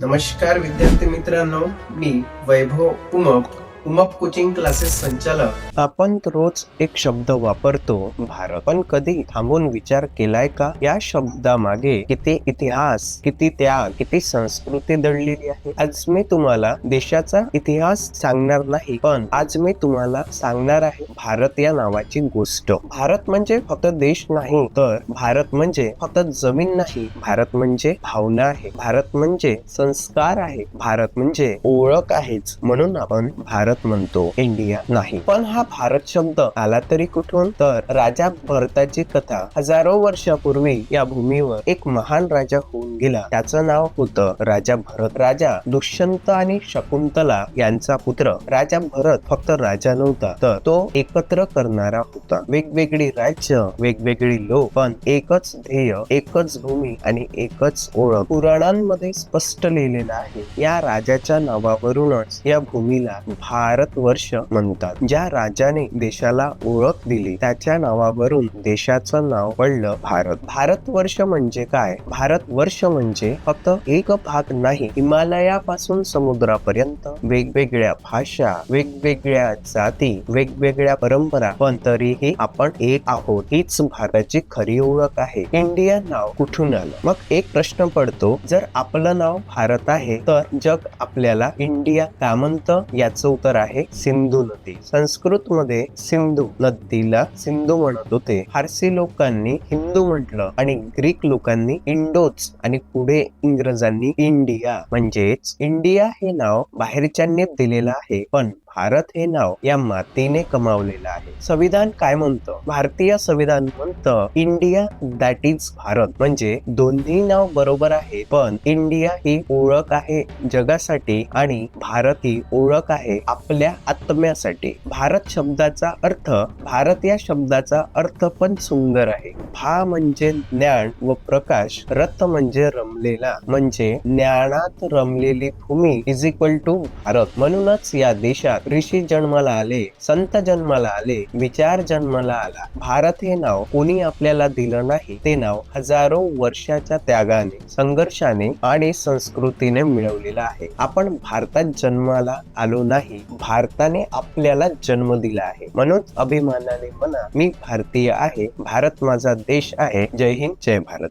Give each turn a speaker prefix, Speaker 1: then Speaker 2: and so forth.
Speaker 1: नमस्कार विद्यार्थी मित्रांनो मी वैभव उमप उमप कोचिंग क्लासेस संचालक.
Speaker 2: आपण रोज एक शब्द वापरतो. भारत पण कधी थांबून विचार केलाय का? या शब्दामागे किती इतिहास किती त्याग किती संस्कृती दडलेली आहे? आज मी तुम्हाला देशाचा इतिहास सांगणार नाही पण आज मी तुम्हाला सांगणार आहे भारत या नावाची गोष्ट. भारत म्हणजे फक्त देश नाही तर भारत म्हणजे फक्त जमीन नाही. भारत म्हणजे भावना आहे. भारत म्हणजे संस्कार आहे. भारत म्हणजे ओळख आहेच. म्हणून आपण भारत म्हणतो इंडिया नाही. पण हा भारत शब्द आला तरी कुठून? तर राजा भरताची कथा हजारो वर्षापूर्वी या भूमीवर एक महान राजा होऊन गेला. त्याचं नाव होतं राजा भरत. राजा दुष्यंत आणि शकुंतला यांचा पुत्र. राजा भरत फक्त राजा नव्हता तर तो एकत्र करणारा होता. वेगवेगळी राज्य वेगवेगळी लोक पण एकच ध्येय एकच भूमी आणि एकच ओळख. पुराणांमध्ये स्पष्ट लिहिलेलं आहे या राजाच्या नावावरूनच या भूमीला भारतवर्ष म्हणतात. ज्या राजाने देशाला ओळख दिली त्याच्या नावावरून देशाचं नाव पडलं भारत. भारतवर्ष म्हणजे काय? भारतवर्ष म्हणजे फक्त एक भाग नाही हिमालयापासून समुद्रापर्यंत वेगवेगळ्या भाषा वेगवेगळ्या जाती वेगवेगळ्या परंपरा. पण तरीही आपण एक आहोत हीच भारताची खरी ओळख आहे. इंडिया नाव कुठून आलं? मग एक प्रश्न पडतो जर आपलं नाव भारत आहे तर जग आपल्याला इंडिया का म्हणतं याचं उत्तर आहे सिंधू नदी. संस्कृत मध्ये सिंधू नदीला सिंधू म्हणत होते. फारसी लोकांनी हिंदू म्हटलं आणि ग्रीक लोकांनी इंडोज आणि पुढे इंग्रजांनी इंडिया म्हणजेच इंडिया हे नाव बाहेरच्यांनी दिलेलं आहे. पण भारत हे नाव या मातीने कमावलेलं आहे. संविधान काय म्हणतं? भारतीय संविधान म्हणतं इंडिया दॅट इज भारत. म्हणजे दोन्ही नाव बरोबर आहे पण इंडिया ही ओळख आहे जगासाठी आणि भारत ही ओळख आहे आपल्या आत्म्यासाठी. भारत शब्दाचा अर्थ भारत या शब्दाचा अर्थ पण सुंदर आहे. भा म्हणजे ज्ञान व प्रकाश रथ म्हणजे रमलेला. म्हणजे ज्ञानात रमलेली भूमी इज इक्वल टू भारत. म्हणूनच या देशात ऋषी जन्माला आले संत जन्माला आले विचार जन्माला आला. भारत हे नाव कोणी आपल्याला दिलं नाही. ते नाव हजारो वर्षाच्या त्यागाने संघर्षाने आणि संस्कृतीने मिळवलेलं आहे. आपण भारतात जन्माला आलो नाही. भारताने आपल्याला जन्म दिला आहे. म्हणून अभिमानाने म्हणा मी भारतीय आहे. भारत माझा देश आहे. जय हिंद जय भारत.